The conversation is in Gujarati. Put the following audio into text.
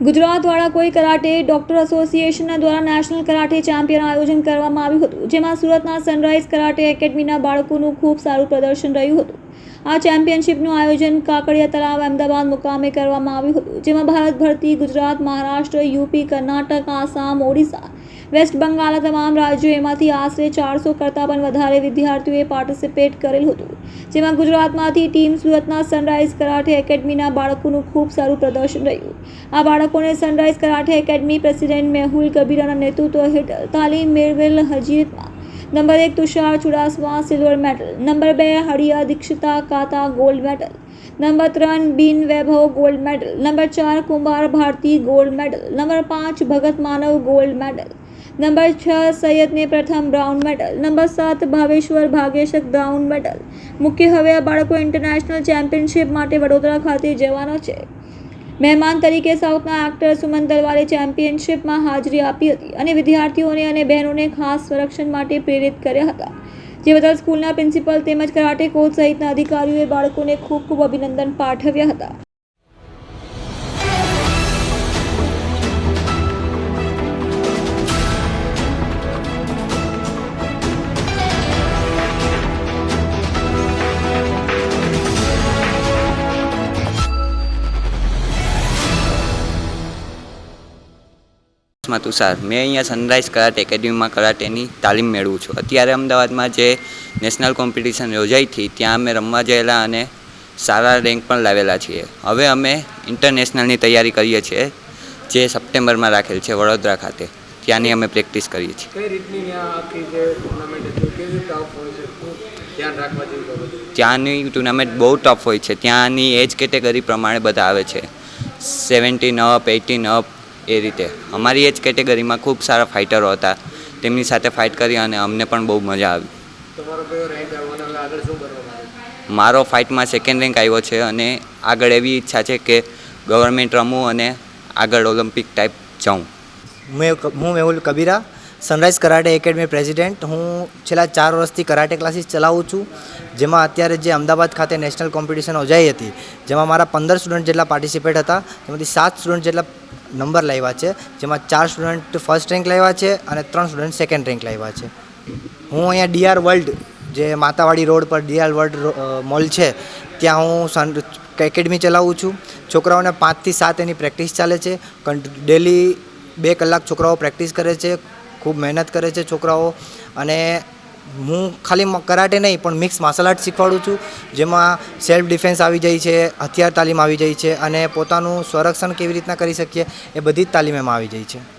ગુજરાતવાળા કોઈ કરાટે ડોક્ટર એસોસિએશનના દ્વારા નેશનલ કરાટે ચેમ્પિયન આયોજન કરવામાં આવ્યું હતું, જેમાં સુરતના સનરાઈઝ કરાટે એકેડમીના બાળકોનું ખૂબ સારું પ્રદર્શન રહ્યું હતું. આ ચેમ્પિયનશિપનું આયોજન કાકડિયા તળાવ, અમદાવાદ મુકામે કરવામાં આવ્યું હતું, જેમાં ભારતભરથી ગુજરાત, મહારાષ્ટ્ર, યુપી, કર્ણાટક, આસામ, ઓડિશા વેસ્ટ બંગાળના તમામ રાજ્યો એમાંથી આશરે ચારસો કરતાં પણ વધારે વિદ્યાર્થીઓએ પાર્ટિસિપેટ કરેલ હતું. જેમાં ગુજરાતમાંથી ટીમ સુરતના સનરાઈઝ કરાટે એકેડમીના બાળકોનું ખૂબ સારું પ્રદર્શન રહ્યું. આ બાળકોને sunrise karate academy president Mehul કબીરાના નેતૃત્વ હેઠળ તાલીમ મેળવેલ હજીરતમાં નંબર એક Tushar Chudasama silver medal. Number બે Hariya Dikshita kata gold medal number ત્રણ બિન વૈભવ ગોલ્ડ મેડલ નંબર ચાર કુંભાર ભારતી ગોલ્ડ મેડલ નંબર પાંચ Bhagat Manav gold medal number છ સૈયદને પ્રથમ બ્રાઉન મેડલ. નંબર સાત ભાવેશ્વર ભાગેશક બ્રાઉન મેડલ. મુખ્ય હવે આ બાળકો ઇન્ટરનેશનલ ચેમ્પિયનશિપ માટે વડોદરા ખાતે જવાનો છે. મહેમાન તરીકે સાઉથના એક્ટર સુમન દલવાલે ચેમ્પિયનશિપમાં હાજરી આપી હતી અને વિદ્યાર્થીઓને અને બહેનોને ખાસ સંરક્ષણ માટે પ્રેરિત કર્યા હતા. જે બદલ સ્કૂલના પ્રિન્સિપલ તેમજ કરાટે કોચ સહિતના અધિકારીઓએ બાળકોને ખૂબ ખૂબ અભિનંદન પાઠવ્યા હતા. માં તુષાર મેં અહીંયા સનરાઈઝ કરાટે એકેડમીમાં કરાટેની તાલીમ મેળવું છું. અત્યારે અમદાવાદમાં જે નેશનલ કોમ્પિટિશન યોજાઈ હતી ત્યાં અમે રમવા ગયેલા અને સારા રેન્ક પણ લાવેલા છીએ. હવે અમે ઇન્ટરનેશનલની તૈયારી કરીએ છીએ જે સપ્ટેમ્બરમાં રાખેલ છે વડોદરા ખાતે. ત્યાંની અમે પ્રેક્ટિસ કરીએ છીએ. ત્યાંની ટુર્નામેન્ટ બહુ ટફ હોય છે. ત્યાંની એજ કેટેગરી પ્રમાણે બધા આવે છે. સેવન્ટીન અપ એટીન અપ એ રીતે અમારી એજ કેટેગરીમાં ખૂબ સારા ફાઇટરો હતા તેમની સાથે ફાઇટ કરી અને અમને પણ બહુ મજા આવી મારો ફાઇટમાં સેકન્ડ રેન્ક આવ્યો છે અને આગળ એવી ઈચ્છા છે કે ગવર્મેન્ટ રમું અને આગળ ઓલિમ્પિક ટાઈપ જાઉં હું Mehul Kabira sunrise karate academy president હું છેલ્લા ચાર વર્ષથી કરાટે ક્લાસીસ ચલાવું છું જેમાં અત્યારે જે અમદાવાદ ખાતે નેશનલ કોમ્પિટિશન યોજાઈ હતી જેમાં મારા પંદર સ્ટુડન્ટ જેટલા પાર્ટિસિપેટ હતા તેમાંથી સાત સ્ટુડન્ટ જેટલા નંબર લાવ્યા છે, જેમાં ચાર સ્ટુડન્ટ ફર્સ્ટ રેન્ક લાવ્યા છે અને ત્રણ સ્ટુડન્ટ સેકન્ડ રેન્ક લાવ્યા છે. હું અહીંયા ડીઆર વર્લ્ડ જે માતાવાડી રોડ પર ડીઆર વર્લ્ડ મોલ છે, ત્યાં હું સન એકેડમી ચલાવું છું. છોકરાઓને પાંચથી સાત એની પ્રેક્ટિસ ચાલે છે ડેલી બે કલાક છોકરાઓ પ્રેક્ટિસ કરે છે, ખૂબ મહેનત કરે છે છોકરાઓ અને હું ખાલી કરાટે નહીં, પણ મિક્સ માર્શલ આર્ટ શીખવાડું છું, જેમાં સેલ્ફ ડિફેન્સ આવી જાય છે, હથિયાર તાલીમ આવી જાય છે, અને પોતાનું સંરક્ષણ કેવી રીતના કરી શકીએ એ બધી જ તાલીમ એમાં આવી જાય છે.